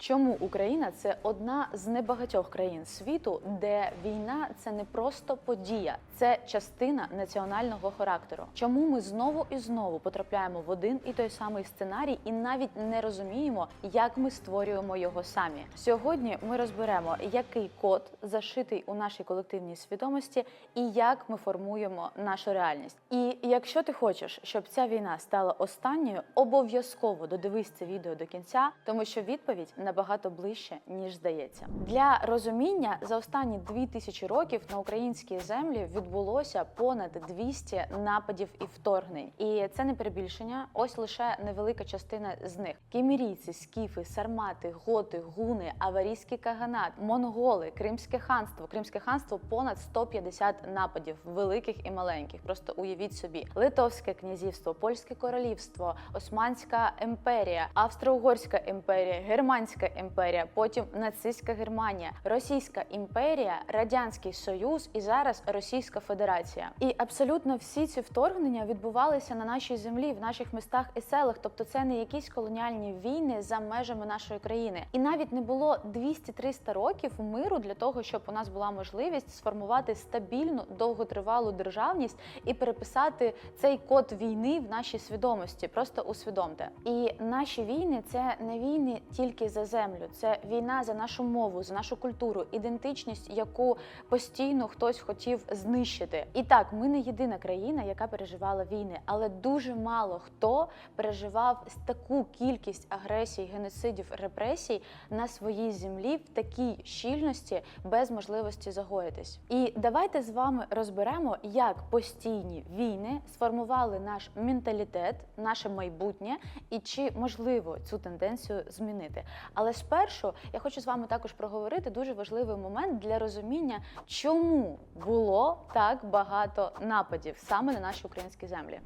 Чому Україна це одна з небагатьох країн світу, де війна це не просто подія, це частина національного характеру. Чому ми знову і знову потрапляємо в один і той самий сценарій, і навіть не розуміємо, як ми створюємо його самі? Сьогодні ми розберемо, який код зашитий у нашій колективній свідомості, і як ми формуємо нашу реальність. І якщо ти хочеш, щоб ця війна стала останньою, обов'язково додивись це відео до кінця, тому що відповідь набагато ближче ніж здається. Для розуміння за останні дві тисячі років на українській землі відбулося понад 200 нападів і вторгнень, і це не перебільшення. Ось лише невелика частина з них: кімірійці, скіфи, сармати, готи, гуни, аварійський каганат, монголи, Кримське ханство. Кримське ханство понад 150 нападів, великих і маленьких. Просто уявіть собі: Литовське князівство, Польське королівство, Османська імперія, Австро-Угорська імперія, Германська імперія, потім нацистська Германія, Російська імперія, Радянський Союз і зараз Російська Федерація. І абсолютно всі ці вторгнення відбувалися на нашій землі, в наших містах і селах. Тобто, це не якісь колоніальні війни за межами нашої країни. І навіть не було 200-300 років миру для того, щоб у нас була можливість сформувати стабільну довготривалу державність і переписати цей код війни в нашій свідомості. Просто усвідомте. І наші війни це не війни тільки за землю, це війна за нашу мову, за нашу культуру, ідентичність, яку постійно хтось хотів знищити. І так, ми не єдина країна, яка переживала війни, але дуже мало хто переживав таку кількість агресій, геноцидів, репресій на своїй землі в такій щільності без можливості загоїтись. І давайте з вами розберемо, як постійні війни сформували наш менталітет, наше майбутнє, і чи можливо цю тенденцію змінити. Але спершу я хочу з вами також проговорити дуже важливий момент для розуміння, чому було так багато нападів саме на наші українські землі.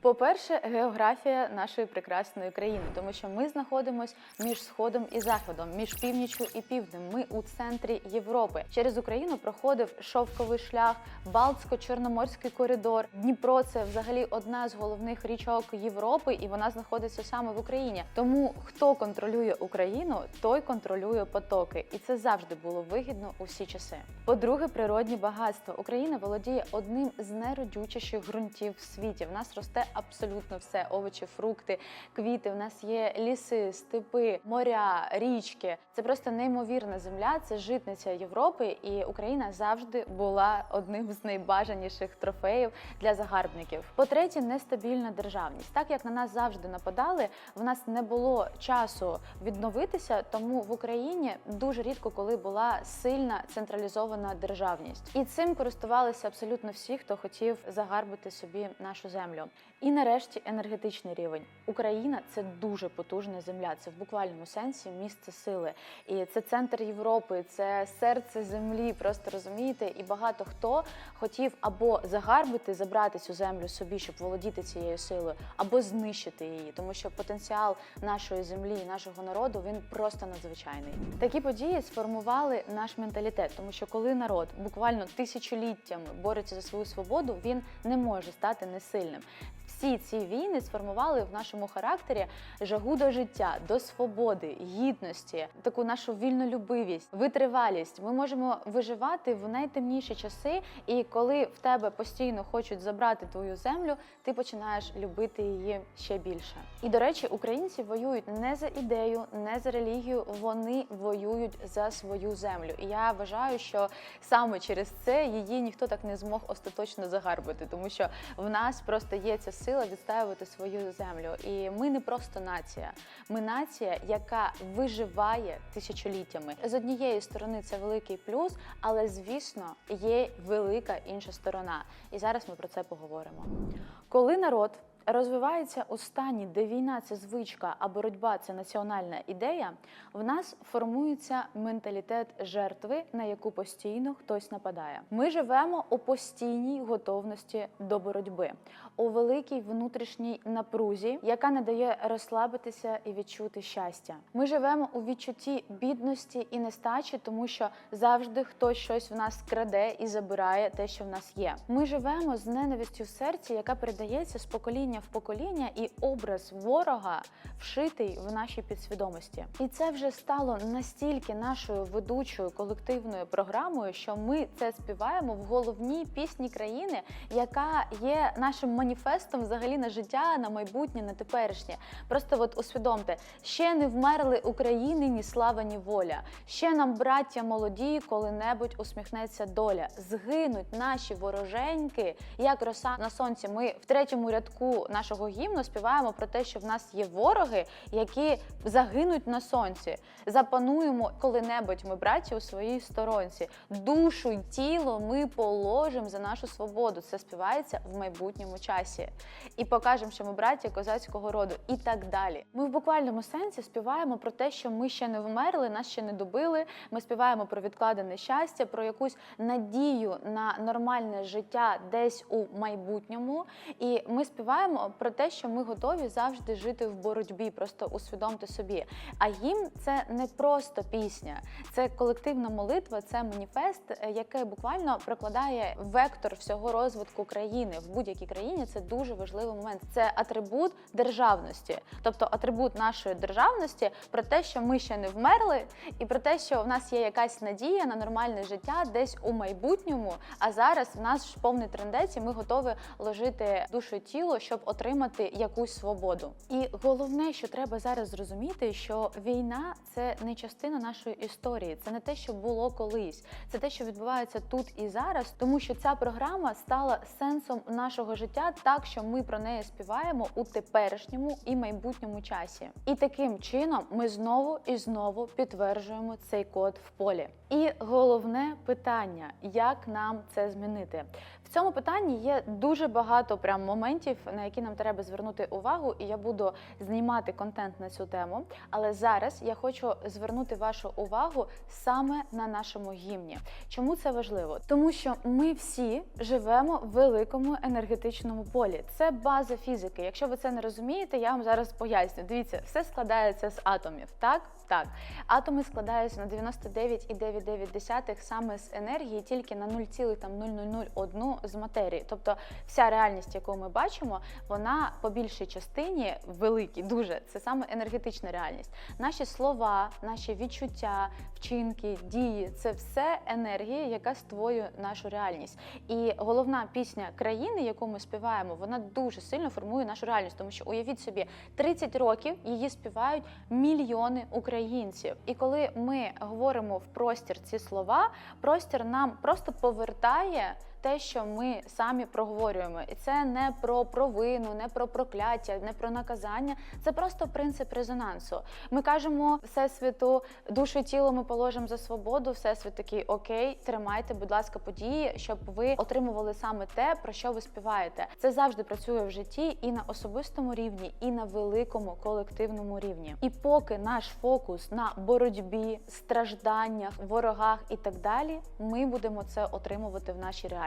По-перше, географія нашої прекрасної країни, тому що ми знаходимося між сходом і заходом, між північчю і півднем. Ми у центрі Європи. Через Україну проходив шовковий шлях, Балтсько-Чорноморський коридор. Дніпро це взагалі одна з головних річок Європи, і вона знаходиться саме в Україні. Тому хто контролює Україну, той контролює потоки, і це завжди було вигідно у всі часи. По-друге, природні багатства. Україна володіє одним з найродючіших ґрунтів в світі. В нас росте абсолютно все: овочі, фрукти, квіти. В нас є ліси, степи, моря, річки. Це просто неймовірна земля. Це житниця Європи, і Україна завжди була одним з найбажаніших трофеїв для загарбників. По-третє, нестабільна державність. Так як на нас завжди нападали, в нас не було часу відновитися, тому в Україні дуже рідко коли була сильна централізована державність, і цим користувалися абсолютно всі, хто хотів загарбити собі нашу землю. І нарешті енергетичний рівень. Україна це дуже потужна земля. Це в буквальному сенсі місце сили. І це центр Європи, це серце землі. Просто розумієте, і багато хто хотів або загарбити, забрати цю землю собі, щоб володіти цією силою, або знищити її, тому що потенціал нашої землі нашого народу він просто надзвичайний. Такі події сформували наш менталітет, тому що коли народ буквально тисячоліттями бореться за свою свободу, він не може стати несильним. Всі ці війни сформували в нашому характері жагу до життя, до свободи, гідності, таку нашу вільнолюбивість, витривалість. Ми можемо виживати в найтемніші часи, і коли в тебе постійно хочуть забрати твою землю, ти починаєш любити її ще більше. І до речі, українці воюють не за ідею, не за релігію, вони воюють за свою землю. І я вважаю, що саме через це її ніхто так не змог остаточно загарбити, тому що в нас просто є ця сила відстоювати свою землю. І ми не просто нація, ми нація, яка виживає тисячоліттями. З однієї сторони це великий плюс, але звісно є велика інша сторона. І зараз ми про це поговоримо. Коли народ розвивається у стані, де війна це звичка, а боротьба це національна ідея, в нас формується менталітет жертви, на яку постійно хтось нападає. Ми живемо у постійній готовності до боротьби. У великій внутрішній напрузі, яка не дає розслабитися і відчути щастя. Ми живемо у відчутті бідності і нестачі, тому що завжди хтось щось в нас краде і забирає те, що в нас є. Ми живемо з ненавистю в серці, яка передається з покоління в покоління, і образ ворога вшитий в нашій підсвідомості. І це вже стало настільки нашою ведучою колективною програмою, що ми це співаємо в головній пісні країни, яка є нашим маніфестом взагалі на життя, на майбутнє, на теперішнє. Просто от усвідомте, ще не вмерли України ні слава, ні воля. Ще нам, браття молоді, коли-небудь усміхнеться доля. Згинуть наші вороженьки, як роса на сонці. Ми в третьому рядку нашого гімну співаємо про те, що в нас є вороги, які загинуть на сонці. Запануємо коли-небудь ми, браті, у своїй сторонці. Душу й тіло ми положимо за нашу свободу. Це співається в майбутньому часі. І покажемо, що ми браті козацького роду, і так далі. Ми в буквальному сенсі співаємо про те, що ми ще не вмерли, нас ще не добили. Ми співаємо про відкладене щастя, про якусь надію на нормальне життя десь у майбутньому. І ми співаємо про те, що ми готові завжди жити в боротьбі. Просто усвідомте собі. А гімн це не просто пісня, це колективна молитва, це маніфест, е, який буквально прокладає вектор всього розвитку країни в будь-якій країні. Це дуже важливий момент. Це атрибут державності, тобто атрибут нашої державності про те, що ми ще не вмерли, і про те, що в нас є якась надія на нормальне життя десь у майбутньому. А зараз в нас ж повний трендець, і ми готові ложити душу і тіло, щоб отримати якусь свободу. І головне, що треба зараз зрозуміти, що війна це не частина нашої історії, це не те, що було колись, це те, що відбувається тут і зараз, тому що ця програма стала сенсом нашого життя, так що ми про неї співаємо у теперішньому і майбутньому часі. І таким чином ми знову і знову підтверджуємо цей код в полі. І головне питання: як нам це змінити? В цьому питанні є дуже багато прям моментів, на які нам треба звернути увагу, і я буду знімати контент на цю тему. Але зараз я хочу звернути вашу увагу саме на нашому гімні. Чому це важливо? Тому що ми всі живемо в великому енергетичному полі. Це база фізики. Якщо ви це не розумієте, я вам зараз поясню. Дивіться, все складається з атомів. Так, так. Атоми складаються на 99,99 саме з енергії, тільки на 0,0001 з матерії. Тобто вся реальність, яку ми бачимо, вона по більшій частині великій, дуже це саме енергетична реальність. Наші слова, наші відчуття, вчинки, дії це все енергія, яка створює нашу реальність. І головна пісня країни, яку ми співаємо, вона дуже сильно формує нашу реальність, тому що уявіть собі, 30 років її співають мільйони українців. І коли ми говоримо в простір ці слова, простір нам просто повертає. Те, що ми самі проговорюємо, і це не про провину, не про прокляття, не про наказання. Це просто принцип резонансу. Ми кажемо всесвіту, душу і тіло ми положимо за свободу. Всесвіт такий окей, тримайте, будь ласка, події, щоб ви отримували саме те, про що ви співаєте. Це завжди працює в житті і на особистому рівні, і на великому колективному рівні. І поки наш фокус на боротьбі, стражданнях, ворогах і так далі, ми будемо це отримувати в нашій реальності.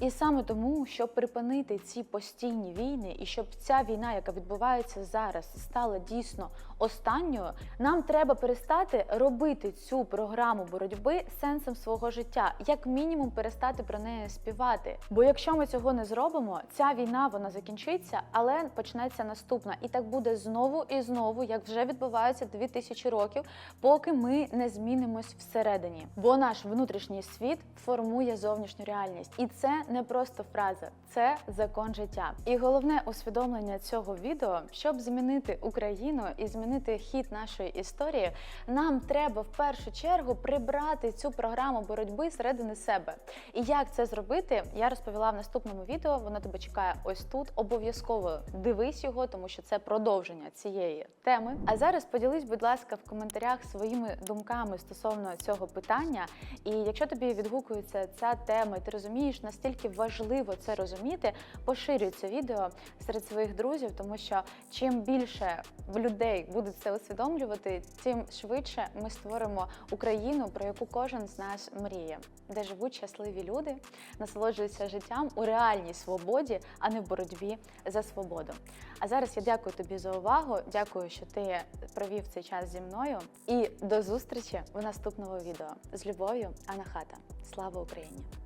І саме тому, щоб припинити ці постійні війни, і щоб ця війна, яка відбувається зараз, стала дійсно останньою, нам треба перестати робити цю програму боротьби сенсом свого життя, як мінімум перестати про неї співати. Бо якщо ми цього не зробимо, ця війна вона закінчиться, але почнеться наступна, і так буде знову і знову, як вже відбувається 2000 років, поки ми не змінимось всередині. Бо наш внутрішній світ формує зовнішню реальність, і це не просто фраза, це закон життя. І головне усвідомлення цього відео, щоб змінити Україну і змінити хід нашої історії, нам треба в першу чергу прибрати цю програму боротьби середини себе. І як це зробити, я розповіла в наступному відео. Воно тебе чекає ось тут. Обов'язково дивись його, тому що це продовження цієї теми. А зараз поділись, будь ласка, в коментарях своїми думками стосовно цього питання. І якщо тобі відгукується ця тема, ти розумієш, розумієш, настільки важливо це розуміти, поширюй це відео серед своїх друзів, тому що чим більше людей будуть це усвідомлювати, тим швидше ми створимо Україну, про яку кожен з нас мріє, де живуть щасливі люди, насолоджуються життям у реальній свободі, а не в боротьбі за свободу. А зараз я дякую тобі за увагу. Дякую, що ти провів цей час зі мною. І до зустрічі в наступному відео з любов'ю, Анна Хата. Слава Україні!